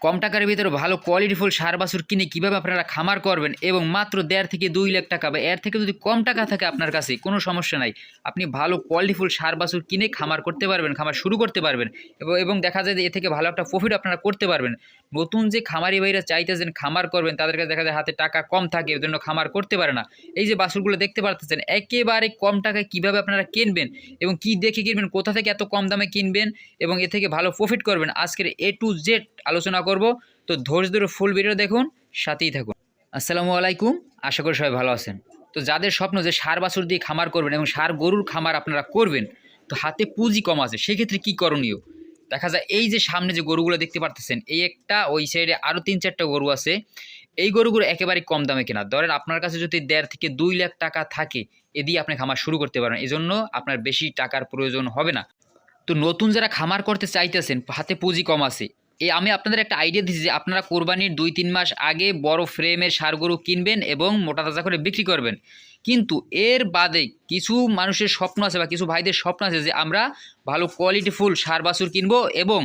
কম টাকার ভিতরে ভালো কোয়ালিটিফুল সার বাছুর কিনে কীভাবে আপনারা খামার করবেন এবং মাত্র দেড় থেকে দুই লাখ টাকা বা এর থেকে যদি কম টাকা থাকে আপনার কাছে, কোনো সমস্যা নাই। আপনি ভালো কোয়ালিটিফুল সার বাছুর কিনে খামার করতে পারবেন, খামার শুরু করতে পারবেন এবং দেখা যায় যে এ থেকে ভালো একটা প্রফিট আপনারা করতে পারবেন। নতুন যে খামারি ভাইরা চাইতেছেন খামার করবেন, তাদের কাছে দেখা যায় হাতে টাকা কম থাকে এর জন্য খামার করতে পারে না। এই যে বাছুরগুলো দেখতে পারতেছেন, একেবারে কম টাকায় কীভাবে আপনারা কিনবেন এবং কি দেখে কিনবেন, কোথা থেকে এত কম দামে কিনবেন এবং এ থেকে ভালো প্রফিট করবেন, আজকের এ টু জেড আলোচনা করব। তো ধৈর্য ধরে ফুল ভিডিও দেখুন, সাথেই থাকুন। আসসালামু আলাইকুম, আশা করি সবাই ভালো আছেন। তো যাদের স্বপ্ন যে সার বাছুর দিয়ে খামার করবেন এবং সার গরুর খামার আপনারা করবেন, তো হাতে পুঁজি কম আছে, সেক্ষেত্রে কী করণীয়? দেখা যায় এই যে সামনে যে গরুগুলো দেখতে পারতেছেন, এই একটা, ওই সাইডে আরও তিন চারটা গরু আছে। এই গরুগুলো একেবারে কম দামে কেনা। ধরেন আপনার কাছে যদি দেড় থেকে দুই লাখ টাকা থাকে, এ দিয়ে আপনি খামার শুরু করতে পারেন। এই জন্য আপনার বেশি টাকার প্রয়োজন হবে না। তো নতুন যারা খামার করতে চাইতেছেন, হাতে পুঁজি কম আছে আমি আপনাদের একটা আইডিয়া দিচ্ছি যে আপনারা কোরবানির দুই, তিন মাস আগে বড় ফ্রেমের গরু কিনবেন এবং মোটা তাজা করে বিক্রি করবেন। কিন্তু এর বাদে কিছু মানুষের স্বপ্ন আছে বা কিছু ভাইদের স্বপ্ন আছে যে আমরা ভালো কোয়ালিটিফুল সার বাছুর কিনবো এবং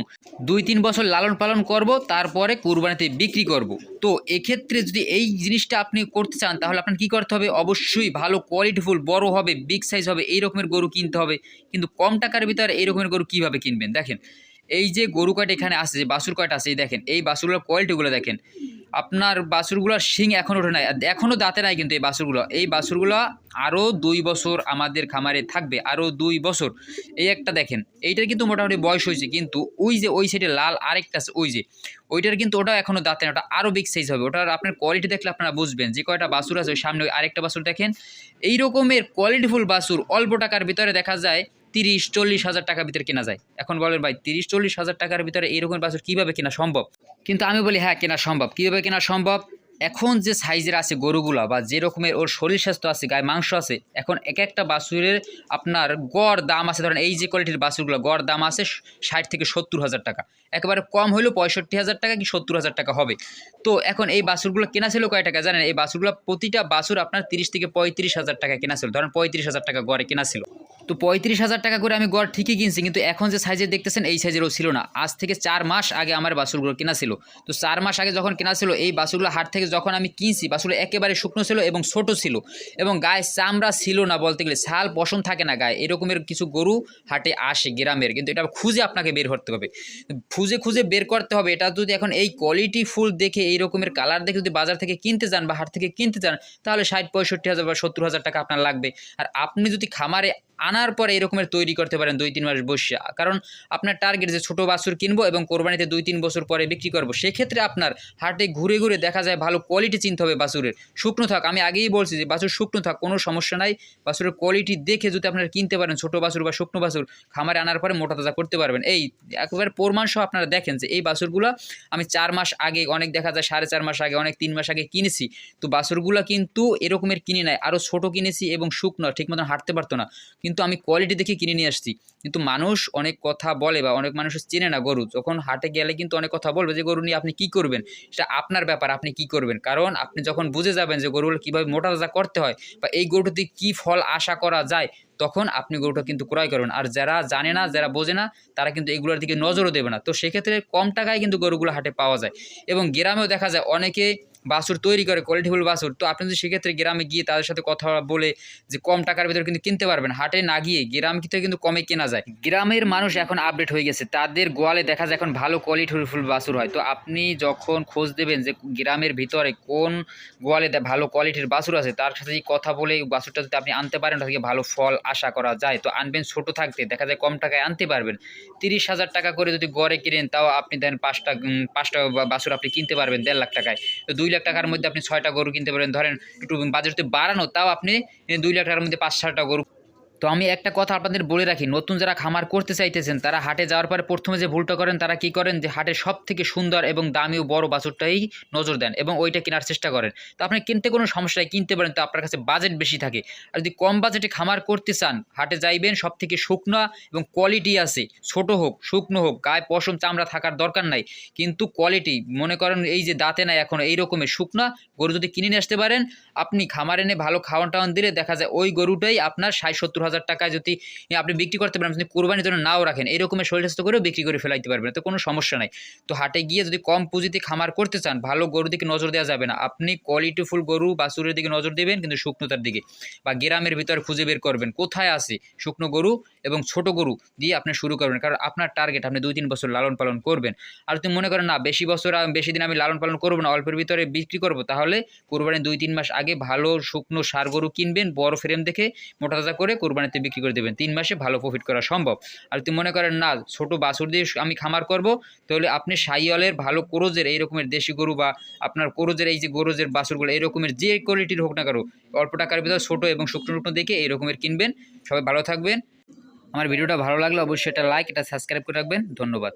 দুই, তিন বছর লালন পালন করব, তারপরে কোরবানিতে বিক্রি করব। তো এক্ষেত্রে যদি এই জিনিসটা আপনি করতে চান, তাহলে আপনার কী করতে হবে? অবশ্যই ভালো কোয়ালিটিফুল বড় হবে বিগ সাইজ হবে, এই রকমের গরু কিনতে হবে। কিন্তু কম টাকার ভিতরে এই রকমের গরু কীভাবে কিনবেন? দেখেন এই যে গরু কয়টা এখানে আসে যে বাসুর কয়টা আছে, এই দেখেন, এই বাসুরগুলোর কোয়ালিটিগুলো দেখেন। আপনার বাসুরগুলোর শিং এখনও ওঠে নাই এখনও দাঁতে নাই কিন্তু এই বাসুরগুলো এই বাসুরগুলো আরও দুই বছর আমাদের খামারে থাকবে আরও দুই বছর। এই একটা দেখেন, এইটার কিন্তু মোটামুটি বয়স হয়েছে, কিন্তু ওই যে ওই সাইডে লাল আরেকটা আছে, ওই যে, ওইটার কিন্তু ওটা এখনও দাঁতে না ওটা আরও বিগ সাইজ হবে। ওটার আপনার কোয়ালিটি দেখলে আপনারা বুঝবেন যে কয়টা বাসুর আছে, ওই সামনে ওই আরেকটা বাসুর দেখেন। এই রকমের কোয়ালিটিফুল বাসুর অল্প টাকার ভিতরে দেখা যায় তিরিশ, চল্লিশ হাজার টাকার ভিতরে কেনা যায়। এখন বলেন ভাই, তিরিশ, চল্লিশ হাজার টাকার ভিতরে এইরকম বাছুর কীভাবে কেনা সম্ভব? কিন্তু আমি বলি হ্যাঁ কেনা সম্ভব। কীভাবে কেনা সম্ভব? এখন যে সাইজের আছে গরুগুলা বা যে রকমের ওর শরীর স্বাস্থ্য আছে, গায়ে মাংস আছে, এখন এক একটা বাছুরের আপনার গড় দাম আছে, ধরেন এই যে কোয়ালিটির বাছুরগুলো, গড় দাম আছে ষাট থেকে সত্তর হাজার টাকা। একেবারে কম হলেও পঁয়ষট্টি হাজার টাকা কি সত্তর হাজার টাকা হবে। তো এখন এই বাছুরগুলো কেনা ছিল কয় টাকা জানেন? এই বাছুরগুলো প্রতিটা বাছুর আপনার তিরিশ থেকে পঁয়ত্রিশ হাজার টাকা কেনা ছিল। ধরেন পঁয়ত্রিশ হাজার টাকা গড়ে কেনা ছিল। তো পঁয়ত্রিশ হাজার টাকা করে আমি গড় ঠিকই কিনছি, কিন্তু এখন যে সাইজে দেখতেছেন, এই সাইজেরও ছিল না। আজ থেকে চার মাস আগে আমার বাছুরগুলো কেনা ছিল। তো চার মাস আগে যখন কেনা ছিল, এই বাছুরগুলো হাট থেকে যখন আমি কিনছি বাছুরগুলো একেবারে শুকনো ছিল এবং ছোট ছিল। এবং গায়ে চামড়া ছিল না বলতে গেলে, ছাল পশম থাকে না গায়ে, এরকমের কিছু গরু হাটে আসে গ্রামের। কিন্তু এটা খুঁজে আপনাকে বের করতে হবে। খুঁজে খুঁজে বের করতে হবে। এটা যদি এখন এই কোয়ালিটি ফুল দেখে, এই রকমের কালার দেখে যদি বাজার থেকে কিনতে যান বা হাট থেকে কিনতে চান তাহলে ষাট, পঁয়ষট্টি হাজার বা সত্তর হাজার টাকা আপনার লাগবে। আর আপনি যদি খামারে আনার পরে এরকমের তৈরি করতে পারেন দুই, তিন মাস বসে কারণ আপনার টার্গেট যে ছোটো বাছুর কিনবো এবং কোরবানিতে দুই, তিন বছর পরে বিক্রি করব, সেক্ষেত্রে আপনার হাটে ঘুরে ঘুরে দেখা যায় ভালো কোয়ালিটি চিনতে হবে বাছুরের। শুকনো থাক, আমি আগেই বলছি যে বাছুর শুকনো থাক, কোনো সমস্যা নাই। বাছুরের কোয়ালিটি দেখে যদি আপনারা কিনতে পারেন ছোটো বাছুর বা শুকনো বাছুর, খামারে আনার পরে মোটা তাজা করতে পারবেন। এই একবার প্রমাণ সহ আপনারা দেখেন যে এই বাছুরগুলো আমি চার মাস আগে, অনেক দেখা যায় সাড়ে চার মাস আগে, অনেক তিন মাস আগে কিনেছি। তো বাছুরগুলো কিন্তু এরকমের কিনে নেয় আরও ছোটো কিনেছি এবং শুকনো ঠিক মতন হাঁটতে পারতো না। কিন্তু আমি কোয়ালিটি দেখে কিনে নিয়ে আসছি। কিন্তু মানুষ অনেক কথা বলে বা অনেক মানুষ চেনে না গরু। যখন হাটে গেলে কিন্তু অনেক কথা বলবে যে, গরু নিয়ে আপনি কি করবেন? সেটা আপনার ব্যাপার, আপনি কি করবেন? কারণ আপনি যখন বুঝে যাবেন যে, গরুগুলো কীভাবে মোটা তাজা করতে হয় বা এই গরুটাতে কী ফল আশা করা যায়, তখন আপনি গরুটা কিন্তু ক্রয় করবেন আর যারা জানে না, যারা বোঝে না, তারা কিন্তু এগুলোর দিকে নজরও দেবে না। তো সেক্ষেত্রে কম টাকায় কিন্তু গরুগুলো হাটে পাওয়া যায়। এবং গ্রামেও দেখা যায় অনেকে বাছুর তৈরি করে কোয়ালিটিফুল বাছুর তো আপনি যদি সেক্ষেত্রে গ্রামে গিয়ে তাদের সাথে কথা বলে যে কম টাকার ভিতরে কিন্তু কিনতে পারবেন, হাটে না গিয়ে গ্রাম থেকে কিন্তু কমে কেনা যায়। গ্রামের মানুষ এখন আপডেট হয়ে গেছে, তাদের গোয়ালে দেখা যায় এখন ভালো কোয়ালিটিফুল বাছুর হয়। তো আপনি যখন খোঁজ দেবেন যে গ্রামের ভিতরে কোন গোয়ালে ভালো কোয়ালিটির বাছুর আছে, তার সাথে কথা বলে এই বাছুরটা যদি আপনি আনতে পারেন থেকে ভালো ফল আশা করা যায়। তো আনবেন ছোট থাকতে, দেখা যায় কম টাকায় আনতে পারবেন। তিরিশ হাজার টাকা করে যদি গড়ে কিনেন, তাও আপনি দেন পাঁচটা পাঁচটা বা- বাছুর আপনি কিনতে পারবেন দেড় লাখ টাকায়। তো দুই লাখ টাকার মধ্যে আপনি ছয়টা গরু কিনতে পারেন ধরেন, একটু যদি বাড়ানো, তাও আপনি দুই লাখ টাকার মধ্যে পাঁচ ছয়টা গরু তো আমি একটা কথা আপনাদের বলে রাখি, নতুন যারা খামার করতে চাইতেছেন, তারা হাটে যাওয়ার পরে প্রথমে যে ভুলটা করেন, তারা কি করেন যে হাটে সব থেকে সুন্দর এবং দামি ও বড় বাছুরটাই নজর দেন এবং ওইটা কেনার চেষ্টা করেন। তো আপনি কিনতে কোনো সমস্যা নেই, কিনতে পারেন, তো আপনার কাছে বাজেট বেশি থাকে। আর যদি কম বাজেটে খামার করতে চান, হাটে যাইবেন সব থেকে শুকনো এবং কোয়ালিটি আছে, ছোট হোক, শুকনো হোক, গায়ে পশম চামড়া থাকার দরকার নাই, কিন্তু কোয়ালিটি মনে করেন এই যে দাঁতে নাই, এখন এই রকমের শুকনা, গরু যদি কিনে নিয়ে আসতে পারেন, আপনি খামার এনে ভালো খাওয়ান টাওয়ান দিলে দেখা যায় ওই গরুটাই আপনার ষাট সত্তর হাজার হাজার টাকায় যদি আপনি বিক্রি করতে পারেন, আপনি কোরবানির জন্য নাও রাখেন, এরকমের শরীর স্বাস্থ্য করেও বিক্রি করে ফেলাইতে পারবেন তো কোনো সমস্যা নাই। তো হাটে গিয়ে যদি কম পুঁজিতে খামার করতে চান, ভালো গরুর দিকে নজর দেওয়া যাবে না। আপনি কোয়ালিটিফুল গরু বাছুরের দিকে নজর দেবেন, কিন্তু শুকনোতার দিকে বা গ্রামের ভিতরে খুঁজে বের করবেন, কোথায় আছে শুকনো গরু এবং ছোট গরু দিয়ে আপনি শুরু করবেন, কারণ আপনার টার্গেট আপনি দুই তিন বছর লালন পালন করবেন। আর তুমি মনে করেন, না, বেশি বছর বেশি দিন আমি লালন পালন করব না, অল্পের ভিতরে বিক্রি করব, তাহলে কোরবানির দুই তিন মাস আগে ভালো শুকনো সার গরু কিনবেন, বড় ফ্রেম দেখে মোটা তাজা করে কোরবানিতে বিক্রি করে দেবেন। তিন মাসে ভালো প্রফিট করা সম্ভব। আর তুমি মনে করেন, না, ছোট বাছুর দিয়ে আমি খামার করব, তাহলে আপনি সাইওয়ালের ভালো কোরোজের, এই রকমের দেশি গরু বা আপনার কোরোজের, এই যে গরুজের বাছুরগুলো, এই রকমের যে কোয়ালিটির হোক না কারও অল্প টাকার ভিতরে ছোটো এবং শুকনো শুকনো দেখে এই রকমের কিনবেন। সবাই ভালো থাকবেন। আমার ভিডিওটা ভালো লাগলে অবশ্যই এটা লাইক এটা সাবস্ক্রাইব করে রাখবেন। ধন্যবাদ।